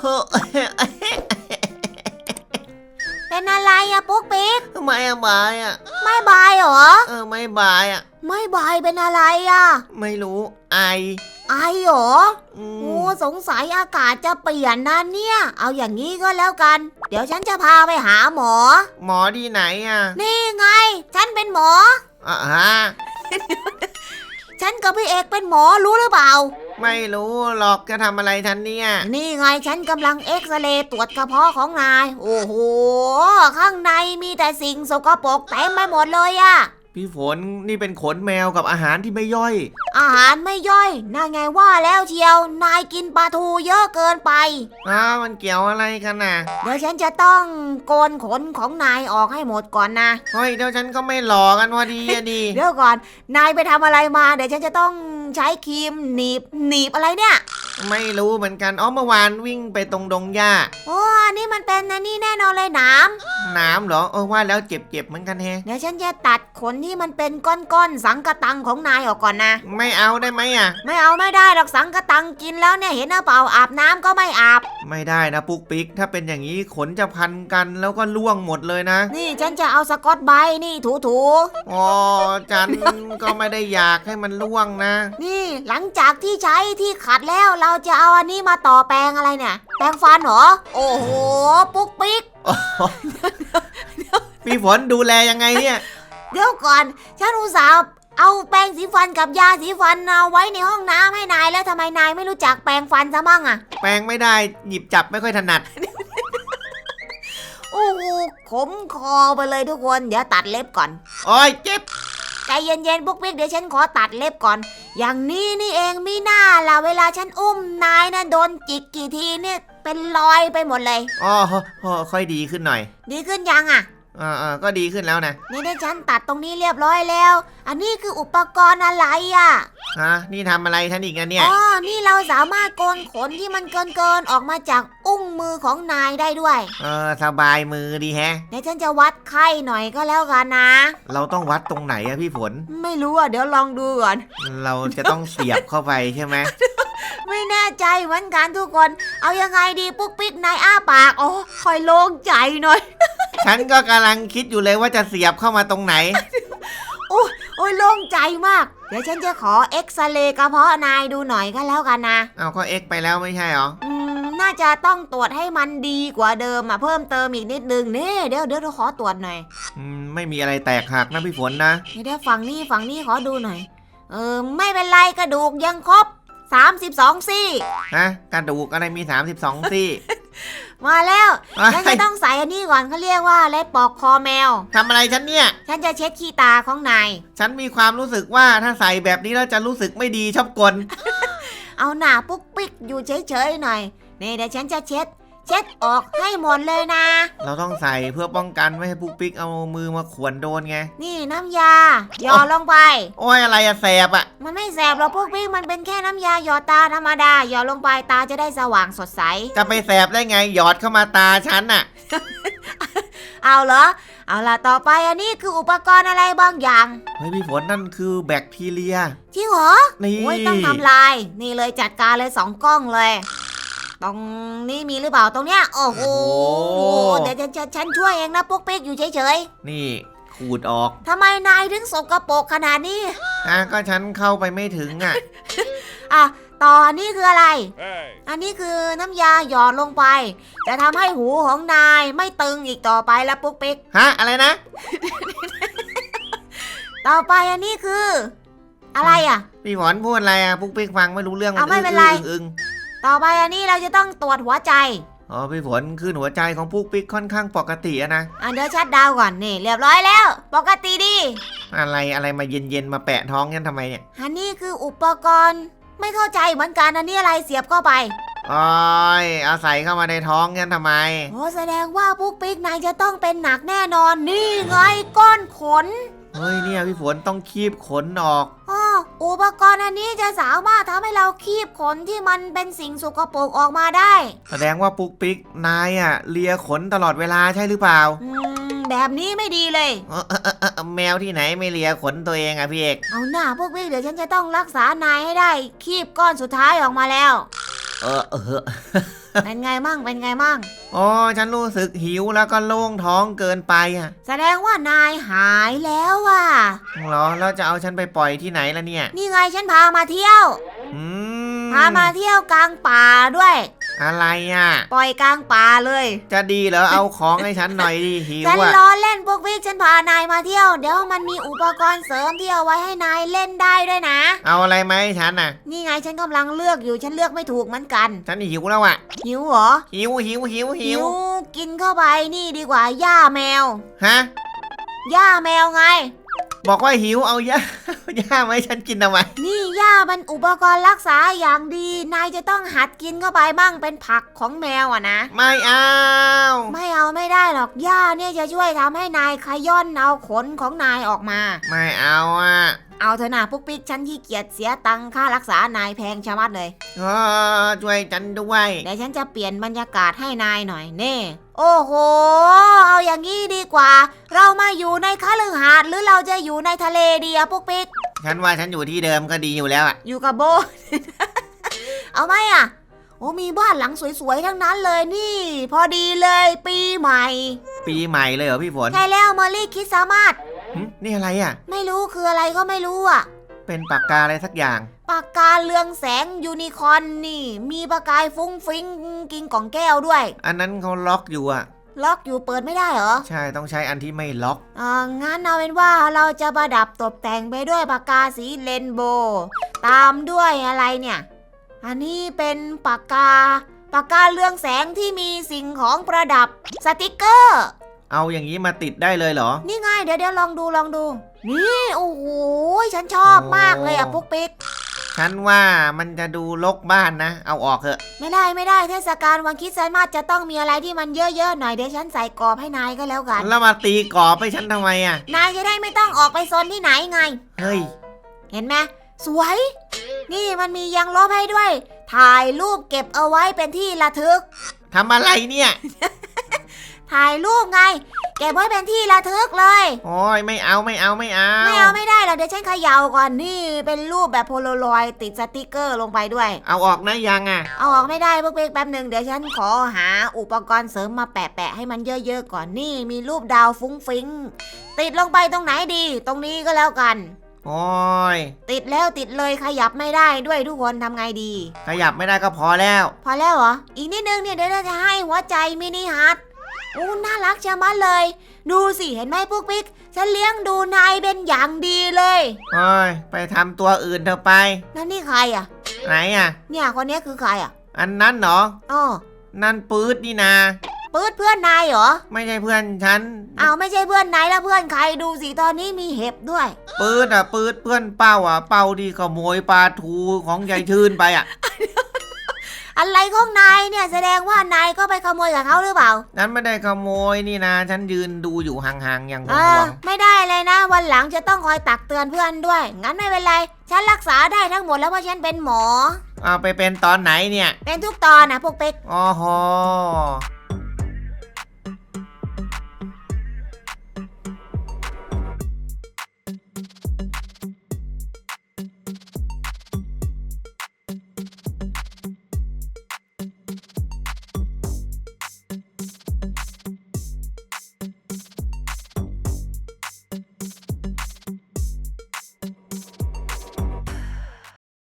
โหเป็นอะไรอะปุ๊กปิ๊กไม่อะบายอะไม่บายเหรอ เออไม่บายอะไม่บายเป็นอะไรอะไม่รู้ไอ ไอเหรออืโอ้มสงสัยอากาศจะเปลี่ยนนะเนี่ย เอาอย่างนี้ก็แล้วกัน เดี๋ยวฉันจะพาไปหาหมอ หมอที่ไหนอะนี่ไง ฉันเป็นหมอ อะฮะฉันกับพี่เอกเป็นหมอรู้หรือเปล่า ไม่รู้หรอกจะทำอะไรฉันเนี่ย นี่ไงฉันกำลังเอ็กซเรย์ตรวจกระเพาะของนาย โอ้โห ข้างในมีแต่สิ่งสกปรกเต็มไปหมดเลยอะพี่ฝนนี่เป็นขนแมวกับอาหารที่ไม่ย่อย อาหารไม่ย่อยน่าไงว่าแล้วเชียว นายกินปลาทูเยอะเกินไป อ้าวมันเกี่ยวอะไรกันน่ะเดี๋ยวฉันจะต้องโกนขนของนายออกให้หมดก่อนนะ เฮ้ยเดี๋ยวฉันก็ไม่หลอกกันพอดีอะดี เดี๋ยวก่อน นายไปทำอะไรมา เดี๋ยวฉันจะต้อง ใช้ครีมหนีบหนีบอะไรเนี่ย ไม่รู้เหมือนกันอ๋อเมื่อวานวิ่งไปตรงดงหญ้าโอ้อันนี้มันเป็นอันนี่แน่นอนเลยหนามน้ำเหรอเออว่าแล้วเจ็บๆเหมือนกันแฮะ เดี๋ยวฉันจะตัดขนที่มันเป็นก้อนๆสังกะตังของนายออกก่อนนะ ไม่เอาได้ไหมอะ ไม่เอาไม่ได้หรอกสังกะตังกินแล้วเนี่ยเห็นหรือเปล่าอาบน้ำก็ไม่อาบ ไม่ได้นะปุ๊กปิ๊ก ถ้าเป็นอย่างนี้ขนจะพันกันแล้วก็ล่วงหมดเลยนะ นี่ฉันจะเอาสกอตไบรท์นี่ถูถูอ๋อจันก็ไม่ได้อยากให้มันล่วงนะๆนี่หลังจากที่ใช้ที่ขัดแล้วเราจะเอาอันนี้มาต่อแปรงอะไรเนี่ย แปรงฟันเหรอ โอ้โห ปุ๊กปิ๊ก พี่ฝนดูแลยังไงเนี่ย เดี๋ยวก่อน ฉันอุตส่าห์เอาแปรงสีฟันกับยาสีฟันเอาไว้ในห้องน้ำให้นายแล้วทำไมนายไม่รู้จักแปรงฟันซะมั่งอะแปรงไม่ได้หยิบจับไม่ค่อยถนัด โอ้โหขมคอไปเลยทุกคน เดี๋ยวตัดเล็บก่อน โอ้ยเจ็บ ใจเย็นๆปุ๊กปิ๊กเดี๋ยวฉันขอตัดเล็บก่อน อย่างนี้นี่เองมีหน้าล่ะเวลาฉันอุ้มนายนะโดนจิกกี่ทีเนี่ยเป็นรอยไปหมดเลย อ๋ออ๋อค่อยดีขึ้นหน่อย ดีขึ้นยังอะอ่าอ่าก็ดีขึ้นแล้วนะนี่ได้ฉันตัดตรงนี้เรียบร้อยแล้ว อันนี้คืออุปกรณ์อะไรอะฮะนี่ทำอะไรท่านอีกนะเนี่ยอ๋อนี่เราสามารถโกนขนที่มันเกินเกินๆออกมาจาก อุ้งมือของนายได้ด้วย เออสบายมือดีแฮะ เดี๋ยวฉันจะวัดไข้หน่อยก็แล้วกันนะ เราต้องวัดตรงไหนอะพี่ฝน ไม่รู้อะเดี๋ยวลองดูก่อน เราจะต้องเสียบเข้าไปใช่ไหมไม่แน่ใจเหมือนกันทุกคน เอายังไงดีปุ๊กปิ๊กนายอ้าปากโอ้คอยโล่งใจหน่อย ฉันก็กำลังคิดอยู่เลยว่าจะเสียบเข้ามาตรงไหน โอ้ยโล่งใจมาก เดี๋ยวฉันจะขอเอ็กซเรย์กระเพาะนายดูหน่อยก็แล้วกันนะ เอาก็เอ็กไปแล้วไม่ใช่เหรอ อืม น่าจะต้องตรวจให้มันดีกว่าเดิมอะเพิ่มเติมอีกนิดนึงนี่เดี๋ยวเดี๋ยวขอตรวจหน่อยอืมไม่มีอะไรแตกหักนะพี่ฝนนะเดี๋ยวเดี๋ยวฝั่งนี้ฝั่งนี้ขอดูหน่อย เออไม่เป็นไรกระดูกยังครบ 32 ซี่ ฮะกระดูกอะไรมี 32 ซี่มาแล้วเอ้ยฉันจะต้องใส่อันนี้ก่อนเขาเรียกว่าอะไรปอกคอแมว ทำอะไรฉันเนี่ย ฉันจะเช็ดขี้ตาของนาย ฉันมีความรู้สึกว่าถ้าใส่แบบนี้แล้วจะรู้สึกไม่ดีชอบกล เอาหน้าปุ๊กปิ๊กอยู่เฉยๆหน่อย นี่เดี๋ยวฉันจะเช็ด เช็ดออกให้หมดเลยนะ เราต้องใส่เพื่อป้องกันไม่ให้ปุ๊กปิ๊กเอามือมาขวนโดนไง นี่น้ำยาหยอดลงไป โอ้ยอะไรอะแสบอะมันไม่แสบหรอกปุ๊กปิ๊กมันเป็นแค่น้ำยาหยอดตาธรรมดาหยอดลงไปตาจะได้สว่างสดใส จะไปแสบได้ไงหยอดเข้ามาตาฉันอะเอาเหรอ เอาล่ะต่อไปอันนี้คืออุปกรณ์อะไรบางอย่าง เฮ้ยพี่ฝนนั่นคือแบคทีเรีย จริงเหรอนี่โอ้ยต้องทำลาย นี่เลยจัดการเลยสองกล้องเลย ตรงนี้มีหรือเปล่าตรงเนี้ยโอ้โหเดี๋ยวจะฉันช่วยเองนะปุ๊กปิ๊กอยู่เฉยนี่ขูดออกๆทำไมนายถึงสกปรกขนาดนี้อะก็ฉันเข้าไปไม่ถึงอะอะต่ออันนี้คืออะไร Hey! อันนี้คือน้ำยาหยอดลงไป จะทำให้หูของนายไม่ตึงอีกต่อไปแล้วปุ๊กปิ๊ก ฮะ อะไรนะ ต่อไปอันนี้คือ อะไรอะ พี่ฝนพูดอะไรอะปุ๊กปิ๊กฟังไม่รู้เรื่องเอาไม่เป็นไร อึ้งอึ้ง ต่อไปอันนี้เราจะต้องตรวจหัวใจอ๋อพี่ฝนคือหัวใจของปุ๊กปิ๊กค่อนข้างปกติอะนะอะเดี๋ยวชัดดาวน์ก่อนนี่เรียบร้อยแล้ว ปกติดี อะไรอะไรมาเย็นๆมาแปะท้องฉันทำไมเนี่ยอันนี้คืออุปกรณ์ ไม่เข้าใจเหมือนกันอันนี้อะไรเสียบเข้าไปโอ้ยเอาใส่เข้ามาในท้องฉันทำไม โอ้แสดงว่าปุ๊กปิ๊กนายจะต้องเป็นหนักแน่นอนนี่ไงก้อนขนเฮ้ยเนี่ยพี่ฝนต้องคีบขนออกอ๋อ อุปกรณ์อันนี้จะสามารถทำให้เราคีบขนที่มันเป็นสิ่งสกปรกออกมาได้ แสดงว่าปุ๊กปิ๊กนายอะเลียขนตลอดเวลาใช่หรือเปล่าอืมแบบนี้ไม่ดีเลย เออเออเออเออแมวที่ไหนไม่เลียขนตัวเองอะพี่เอก เอาหน้าพวกพี่เดี๋ยวฉันจะต้องรักษานายให้ได้ คีบก้อนสุดท้ายออกมาแล้ว เออเออ เป็นไงมั่งเป็นไงมั่งอ๋อฉันรู้สึกหิวแล้วก็โล่งท้องเกินไปอะแสดงว่านายหายแล้วอะ เหรอแล้วจะเอาฉันไปปล่อยที่ไหนล่ะเนี่ย นี่ไงฉันพามาเที่ยว อืมพามาเที่ยวกลางป่าด้วย อะไรอะ ปล่อยกลางป่าเลย จะดีเหรอ เอาของให้ฉันหน่อยดิหิวฉันอะ ล้อเล่นพวกพี่ฉันพานายมาเที่ยว เดี๋ยวมันมีอุปกรณ์เสริมที่เอาไว้ให้นายเล่นได้ด้วยนะ เอาอะไรไหมาให้ฉันอะ นี่ไงฉันกำลังเลือกอยู่ฉันเลือกไม่ถูกเหมือนกัน ฉันหิวแล้วอะ หิวเหรอหิวหิวหิวหิวกินเข้าไปนี่ดีกว่าหญ้าแมวฮะ หญ้าแมวไง บอกว่าหิวเอาย่าย่าไหมาให้ฉันกินทำไมนี่หญ้ามันอุปกรณ์รักษาอย่างดี นายจะต้องหัดกินเข้าไปบ้างเป็นผักของแมวอะนะ ไม่เอาไม่เอาไม่ได้หรอกหญ้าเนี่ยจะช่วยทำให้นายขย้อนเอาขนของนายออกมา ไม่เอาอะ เอาเถอะนะพวกปิ๊กฉันขี้เกียจเสียตังค่ารักษานายแพงชะมัดเลยเออช่วยฉันด้วยเดี๋ยวฉันจะเปลี่ยนบรรยากาศให้นายหน่อยเน่ โอ้โห เอาอย่างนี้ดีกว่า เรามาอยู่ในคฤหาสน์หรือเราจะอยู่ในทะเลดีอะพวกปิ๊กฉันว่าฉันอยู่ที่เดิมก็ดีอยู่แล้วอะอยู่กับโบ เอาไหมอะโอ้มีบ้านหลังสวยๆทั้งนั้นเลยนี่ พอดีเลยปีใหม่ ปีใหม่เลยเหรอพี่ฝนใช่แล้วมอลลี่คิดสามารถ หึนี่อะไรอะ ไม่รู้คืออะไรก็ไม่รู้อะ เป็นปากกาอะไรสักอย่าง ปากกาเรืองแสงยูนิคอร์นนี่ มีประกายฟุ้งฟิ้งกินกล่องแก้วด้วย อันนั้นเขาล็อกอยู่อะ ล็อกอยู่เปิดไม่ได้เหรอใช่ต้องใช้อันที่ไม่ล็อก อ่างั้นเอาเป็นว่าเราจะประดับตกแต่งไปด้วยปากกาสีเรนโบว์ตามด้วยอะไรเนี่ย อันนี้เป็นปากกา ปากกาเรืองแสงที่มีสิ่งของประดับสติกเกอร์ เอาอย่างนี้มาติดได้เลยเหรอ นี่ไงเดี๋ยวเดี๋ยวลองดูลองดู นี่โอ้โหฉันชอบมากเลยอะโอ้ปุ๊กปิ๊กฉันว่ามันจะดูลกบ้านนะ เอาออกเถอะ ไม่ได้ไม่ได้เทศกาลวันคริสต์มาสจะต้องมีอะไรที่มันเยอะๆหน่อยเดี๋ยวฉันใส่กรอบให้นายก็แล้วกัน แล้วมาตีกรอบให้ฉันทำไมอะ นายจะได้ไม่ต้องออกไปโซนที่ไหนไง เฮ้ย เห็นไหมสวย นี่มันมียังลบให้ด้วย ถ่ายรูปเก็บเอาไว้เป็นที่ระทึกทำอะไรเนี่ย ถ่ายรูปไง เก็บไว้เป็นที่ระทึกเลย โอ้ยไม่เอาไม่เอาไม่เอาไม่เอาไม่ได้หรอกเดี๋ยวฉันเขย่าก่อนนี่ เป็นรูปแบบโพลารอยด์ติดสติกเกอร์ลงไปด้วย เอาออกนะยังอะ เอาออกไม่ได้พวกเป๊กแป๊บหนึ่งเดี๋ยวฉันขอหาอุปกรณ์เสริมมาแปะๆให้มันเยอะๆก่อนนี่ มีรูปดาวฟุ้งฟิ้งติดลงไปตรงไหนดี ตรงนี้ก็แล้วกัน โอ้ยติดแล้วติดเลยขยับไม่ได้ด้วยทุกคนทำไงดี ขยับไม่ได้ก็พอแล้ว พอแล้วเหรออีกนิดนึงเนี่ยเดี๋ยวเราจะให้หัวใจมินิฮาร์ด โอ้น่ารักชะมัดเลย ดูสิเห็นไหมพวกปิ๊ก ฉันเลี้ยงดูนายเป็นอย่างดีเลย โอ้ยไปทำตัวอื่นเธอไป นั่นนี่ใครอะ ไหนอะ เนี่ยคนนี้คือใครอะอันนั้นเหรอ อ๋อนั่นปื๊ดนี่นา ปื๊ดเพื่อนนายเหรอ ไม่ใช่เพื่อนฉันอ้าวไม่ใช่เพื่อนนายแล้วเพื่อนใครดูสิตอนนี้มีเห็บด้วย ปื๊ดอะปื๊ดเพื่อนเป้าอะ เป้าที่ขโมยปลาทูของยายชื่นไปอะ อะไรของนายเนี่ยแสดงว่านายก็ไปขโมยกับเขาหรือเปล่าฉันไม่ได้ขโมยนี่นะ ฉันยืนดูอยู่ห่างๆอย่างห่อ่าวงไม่ได้เลยนะ วันหลังจะต้องคอยตักเตือนเพื่อนด้วย งั้นไม่เป็นไร ฉันรักษาได้ทั้งหมดแล้วเพราะฉันเป็นหมอ ๆเอาไปเป็นตอนไหนเนี่ยเป็นทุกตอนนะพวกเป๊กอ๋อโห